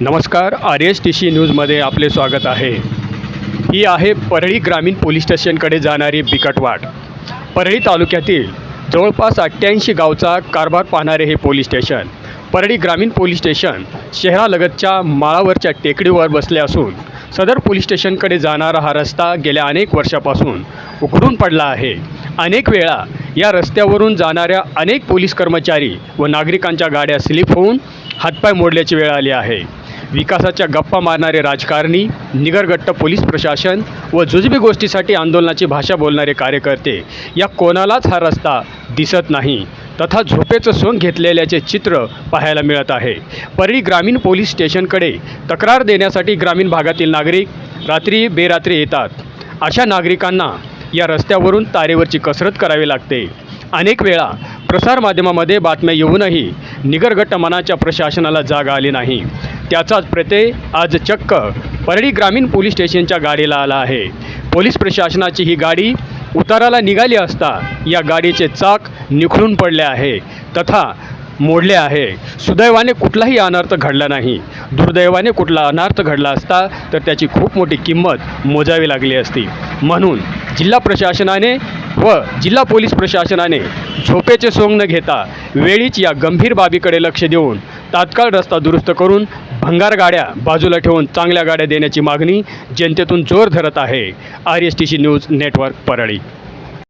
नमस्कार R S T C न्यूजमध्ये आपले स्वागत आहे. ही आहे परळी ग्रामीण पोलीस स्टेशनकडे जाणारी बिकट वाट. परळी तालुक्यातील जवळपास अठ्ठ्याऐंशी गावचा कारभार पाहणारे हे पोलीस स्टेशन परळी ग्रामीण पोलीस स्टेशन शहरालगतच्या माळावरच्या टेकडीवर बसले असून सदर पोलीस स्टेशनकडे जाणारा हा रस्ता गेल्या अनेक वर्षापासून उघडून पडला आहे. अनेक वेळा या रस्त्यावरून जाणाऱ्या अनेक पोलीस कर्मचारी व नागरिकांच्या गाड्या स्लिप होऊन हातपाय मोडल्याची वेळ आली आहे. विकासाच्या गप्पा मारणारे राजकारणी निगरगट्ट पोलीस प्रशासन व जुजबी गोष्टीसाठी आंदोलनाची भाषा बोलणारे कार्यकर्ते या कोणालाच हा रस्ता दिसत नाही. तथा झोपेचं सोंग घेतलेल्याचे चित्र पाहायला मिळत आहे. परळी ग्रामीण पोलीस स्टेशनकडे तक्रार देण्यासाठी ग्रामीण भागातील नागरिक रात्री बेरात्री येतात. अशा नागरिकांना या रस्त्यावरून तारेवरची कसरत करावी लागते. अनेक वेळा प्रसारमाध्यमामध्ये बातम्या येऊनही निगरगट्ट मनाच्या प्रशासनाला जाग आली नाही. त्याचाच प्रत्यय आज चक्क परळी ग्रामीण पोलीस स्टेशनच्या गाडीला आला आहे. पोलीस प्रशासनाची ही गाडी उताराला निघाली असता या गाडीचे चाक निखळून पडले आहे तथा मोडले आहे. सुदैवाने कुठलाही अनर्थ घडला नाही. दुर्दैवाने कुठला अनर्थ घडला असता तर त्याची खूप मोठी किंमत मोजावी लागली असती. म्हणून जिल्हा प्रशासनाने व जिल्हा पोलीस प्रशासनाने झोपेचे सोंग न घेता वेळीच या गंभीर बाबीकडे लक्ष देऊन तात्काळ रस्ता दुरुस्त करून भंगार गाड्या बाजूला ठेवून चांगल्या गाड्या देण्याची मागणी जनतेतून जोर धरत आहे. R S T C news network Parli.